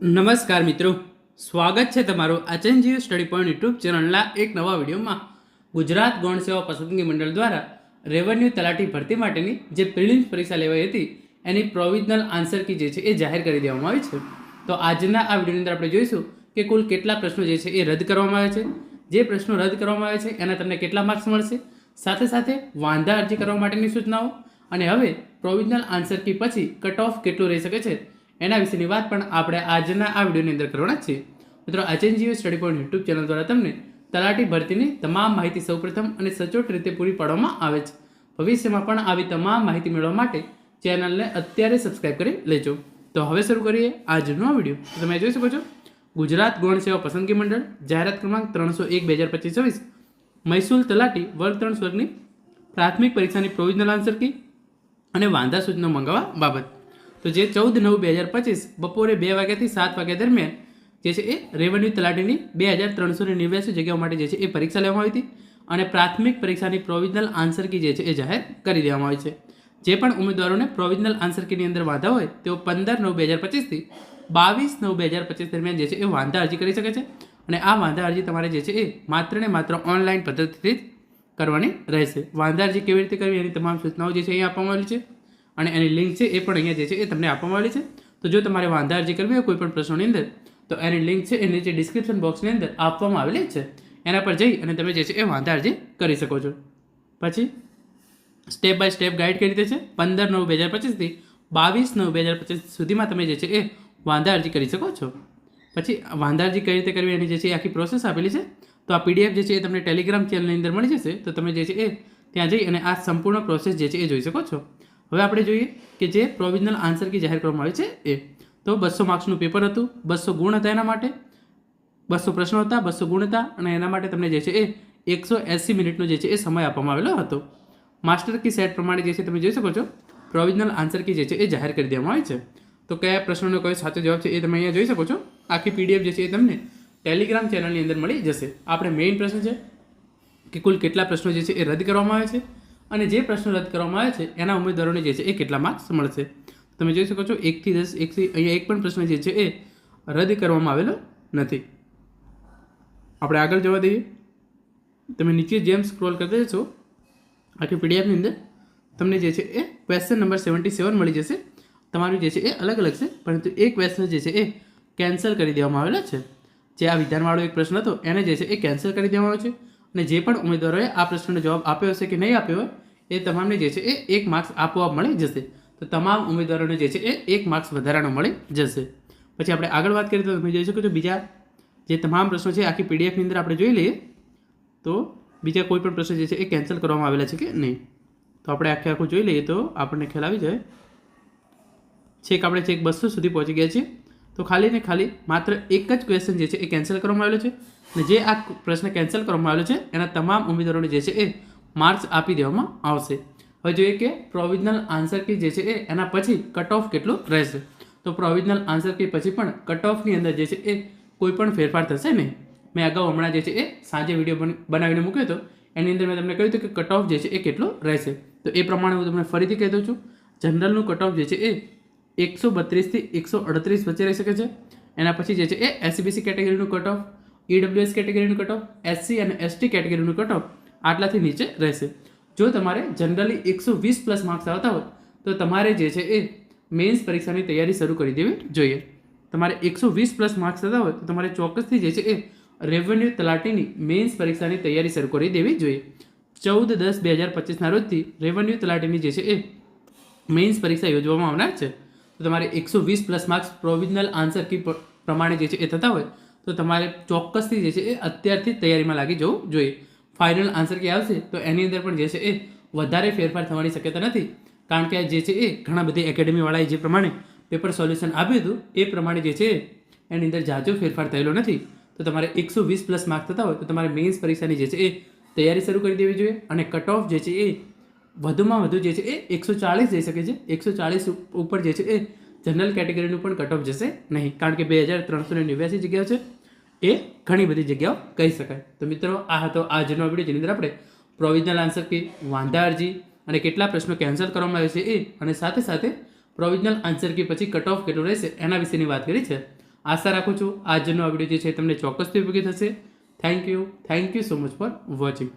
નમસ્કાર મિત્રો. સ્વાગત છે તમારું આચંજીવ સ્ટડી પોઈન્ટ યુટ્યુબ ચેનલના એક નવા વિડીયોમાં. ગુજરાત ગૌણ સેવા પસંદગી મંડળ દ્વારા રેવન્યુ તલાટી ભરતી માટેની જે પ્રિલિમ્સ પરીક્ષા લેવાઈ હતી, એની પ્રોવિઝનલ આન્સર કી જે છે એ જાહેર કરી દેવામાં આવી છે. તો આજના આ વિડીયોની અંદર આપણે જોઈશું કે કુલ કેટલા પ્રશ્નો જે છે એ રદ કરવામાં આવે છે. જે પ્રશ્નો રદ કરવામાં આવે છે, એના તમને કેટલા માર્ક્સ મળશે? સાથે સાથે વાંધા અરજી કરવા માટેની સૂચનાઓ. અને હવે પ્રોવિઝનલ આન્સર કી પછી કટ ઓફ કેટલું રહી શકે છે? એના વિશેની વાત પણ આપણે આજના આ વિડીયોની અંદર કરવાના છીએ. મિત્રો આચેનજીઓ સ્ટડી પોઈન્ટ યુટ્યુબ ચેનલ દ્વારા તમને તલાટી ભરતીની તમામ માહિતી સૌપ્રથમ અને સચોટ રીતે પૂરી પાડવામાં આવે છે. ભવિષ્યમાં પણ આવી તમામ માહિતી મેળવવા માટે ચેનલને અત્યારે સબસ્ક્રાઇબ કરી લેજો. તો હવે શરૂ કરીએ આજનો વીડિયો. તમે જોઈ શકો છો, ગુજરાત ગૌણ સેવા પસંદગી મંડળ, જાહેરાત ક્રમાંક ત્રણસો એક બે હજાર પચીસ ચોવીસ મૈસૂલ તલાટી વર્ગ ત્રણ સ્વર્ગની પ્રાથમિક પરીક્ષાની પ્રોવિઝનલ આન્સર કી અને વાંધા સૂચનો મંગાવવા બાબત. તો જે ચૌદ નવ બે હજાર પચીસ બપોરે બે વાગ્યાથી સાત વાગ્યા દરમિયાન જે છે એ રેવન્યુ તલાટીની બે હજાર ત્રણસો ને નેવ્યાસી જગ્યાઓ માટે જે છે એ પરીક્ષા લેવામાં આવી હતી અને પ્રાથમિક પરીક્ષાની પ્રોવિઝનલ આન્સર કી જે છે એ જાહેર કરી દેવામાં આવી છે. જે પણ ઉમેદવારોને પ્રોવિઝનલ આન્સર કીની અંદર વાંધા હોય, તેઓ પંદર નવ બે હજાર પચીસથી બાવીસ નવ બે હજાર પચીસ દરમિયાન જે છે એ વાંધા અરજી કરી શકે છે અને આ વાંધા અરજી તમારે જે છે એ માત્ર ને માત્ર ઓનલાઈન પદ્ધતિથી જ કરવાની રહેશે. વાંધા અરજી કેવી રીતે કરવી એની તમામ સૂચનાઓ જે છે એ આપવામાં આવેલી છે. અને એની લિંક છે એ પણ અહીંયા જે છે એ તમને આપવામાં આવેલી છે. તો જો તમારે વાંધા અરજી કરવી હોય કોઈ પણ પ્રશ્નોની અંદર, તો એની લિંક છે એ નીચે ડિસ્ક્રિપ્શન બોક્સની અંદર આપવામાં આવેલી છે. એના પર જઈ અને તમે જે છે એ વાંધા અરજી કરી શકો છો. પછી સ્ટેપ બાય સ્ટેપ ગાઈડ કઈ રીતે છે? પંદર નવ બે હજાર પચીસથી બાવીસ નવ બે હજાર પચીસ સુધીમાં તમે જે છે એ વાંધા અરજી કરી શકો છો. પછી વાંધા અરજી કઈ રીતે કરવી એની જે છે આખી પ્રોસેસ આપેલી છે. તો આ પીડીએફ જે છે એ તમને ટેલિગ્રામ ચેનલની અંદર મળી જશે. તો તમે જે છે એ ત્યાં જઈ અને આ સંપૂર્ણ પ્રોસેસ જે છે એ જોઈ શકો છો. હવે આપણે જોઈએ કે જે પ્રોવિઝનલ આન્સર કી જાહેર કરવામાં આવે છે એ. તો બસો માર્ક્સનું પેપર હતું, બસો ગુણ હતા એના માટે, બસો પ્રશ્નો હતા, બસો ગુણ હતા, અને એના માટે તમને જે છે એ એકસો એંસી મિનિટનો જે છે એ સમય આપવામાં આવેલો હતો. માસ્ટર કી સેટ પ્રમાણે જે છે તમે જોઈ શકો છો પ્રોવિઝનલ આન્સર કી જે છે એ જાહેર કરી દેવામાં આવે છે. તો કયા પ્રશ્નોનો કયો સાચો જવાબ છે એ તમે અહીંયા જોઈ શકો છો. આખી પીડીએફ જે છે એ તમને ટેલિગ્રામ ચેનલની અંદર મળી જશે. આપણે મેઇન પ્રશ્ન છે કે કુલ કેટલા પ્રશ્નો જે છે એ રદ કરવામાં આવે છે? અને જે પ્રશ્નો રદ કરવામાં આવે છે, એના ઉમેદવારોને જે છે એ કેટલા માર્ક્સ મળશે? તમે જોઈ શકો છો, એકથી દસ, એકથી, અહીંયા એક પણ પ્રશ્ન જે છે એ રદ કરવામાં આવેલો નથી. આપણે આગળ જવા દઈએ. તમે નીચે જેમ સ્ક્રોલ કરતા જશો, આખી પીડીએફની અંદર તમને જે છે એ ક્વેશ્ચન નંબર સેવન્ટી સેવન મળી જશે. તમારું જે છે એ અલગ અલગ છે, પરંતુ એ ક્વેશ્ચન જે છે એ કેન્સલ કરી દેવામાં આવેલા છે. જે આ વિધાનવાળો એક પ્રશ્ન હતો, એને જે છે એ કેન્સલ કરી દેવામાં આવ્યો છે. અને જે પણ ઉમેદવારોએ આ પ્રશ્નનો જવાબ આપ્યો હશે કે નહીં આપ્યો હોય, એ તમામને જે છે એ એક માર્ક્સ આપોઆપ મળી જશે. તો તમામ ઉમેદવારોને જે છે એ એક માર્ક્સ વધારાનો મળી જશે. પછી આપણે આગળ વાત કરીએ તો તમે જોઈ શકો છો બીજા જે તમામ પ્રશ્નો છે આખી પીડીએફની અંદર આપણે જોઈ લઈએ. તો બીજા કોઈ પણ પ્રશ્ન જે છે એ કેન્સલ કરવામાં આવેલા છે કે નહીં. તો આપણે આખે આખું જોઈ લઈએ તો આપણને ખ્યાલ આવી જાય. છેક આપણે છેક બસો સુધી પહોંચી ગયા છીએ. તો ખાલી ને ખાલી માત્ર એક જ ક્વેશ્ચન જે છે એ કેન્સલ કરવામાં આવેલો છે. અને જે આ પ્રશ્ન કેન્સલ કરવામાં આવેલો છે, એના તમામ ઉમેદવારોને જે છે એ માર્ક્સ આપી દેવામાં આવશે. હવે જોઈએ કે પ્રોવિઝનલ આન્સર કી જે છે એ, એના પછી કટ ઓફ કેટલું રહેશે? તો પ્રોવિઝનલ આન્સર કી પછી પણ કટ ઓફની અંદર જે છે એ કોઈ પણ ફેરફાર થશે નહીં. મેં અગાઉ હમણાં જે છે એ સાંજે વીડિયો બન- બનાવીને મૂક્યો હતો. એની અંદર મેં તમને કહ્યું હતું કે કટ ઓફ જે છે એ કેટલો રહેશે? તો એ પ્રમાણે હું તમને ફરીથી કહી દઉં છું. જનરલનું કટ ઓફ જે છે એ એકસો બત્રીસથી એકસો અડત્રીસ વચ્ચે રહી શકે છે. એના પછી જે છે એ એસસીબીસી કેટેગરીનું કટ ઓફ ઈડબ્લ્યુએસ કેટેગરીનું કટઓફ એસસી અને એસટી કેટેગરીનું કટઓફ આટલાથી નીચે રહેશે. જો તમારે જનરલી એકસો વીસ પ્લસ માર્ક્સ આવતા હોય, તો તમારે જે છે એ મેન્સ પરીક્ષાની તૈયારી શરૂ કરી દેવી જોઈએ. તમારે એકસો વીસ પ્લસ માર્ક્સ થતા હોય, તો તમારે ચોક્કસથી જે છે એ રેવન્યુ તલાટીની મેન્સ પરીક્ષાની તૈયારી શરૂ કરી દેવી જોઈએ. ચૌદ દસ બે હજાર પચીસના રોજથી રેવન્યુ તલાટીની જે છે એ મેઇન્સ પરીક્ષા યોજવામાં આવનાર છે. તો તમારે એકસો વીસ plus marks provisional answer key પ્રમાણે જે છે એ થતા હોય તો તમારે ચોક્કસથી જે છે એ અત્યારથી તૈયારીમાં લાગી જવું જોઈએ. ફાઇનલ આન્સર ક્યાં આવશે? તો એની અંદર પણ જે છે એ વધારે ફેરફાર થવાની શક્યતા નથી. કારણ કે જે છે એ ઘણા બધી એકેડમીવાળાએ જે પ્રમાણે પેપર સોલ્યુશન આપ્યું હતું, એ પ્રમાણે જે છે એની અંદર જાજો ફેરફાર થયેલો નથી. તો તમારે એકસો વીસ પ્લસ માર્ક થતા હોય તો તમારે મેન્સ પરીક્ષાની જે છે એ તૈયારી શરૂ કરી દેવી જોઈએ અને કટ ઓફ જે છે એ વધુમાં વધુ જે છે એ એકસો ચાળીસ જઈ શકે છે. એકસો ચાળીસ ઉપર જે છે એ જનરલ કેટેગરીનું પણ કટ ઓફ જશે નહીં. કારણ કે બે હજાર ત્રણસો ને નેવ્યાસી જગ્યા છે. એ ઘણી બધી જગ્યાઓ કહી શકાય. તો મિત્રો, આ હતો આજનો વીડિયો જેની અંદર આપણે પ્રોવિઝનલ આન્સર કી વાંધા અરજી અને કેટલા પ્રશ્નો કેન્સલ કરવામાં આવે છે એ અને સાથે સાથે પ્રોવિઝનલ આન્સર કી પછી કટ ઓફ કેટલું રહેશે એના વિશેની વાત કરી છે. આશા રાખું છું આજનો આ વીડિયો જે છે તમને ચોક્કસથી ઉપયોગી થશે. Thank you thank you so much for watching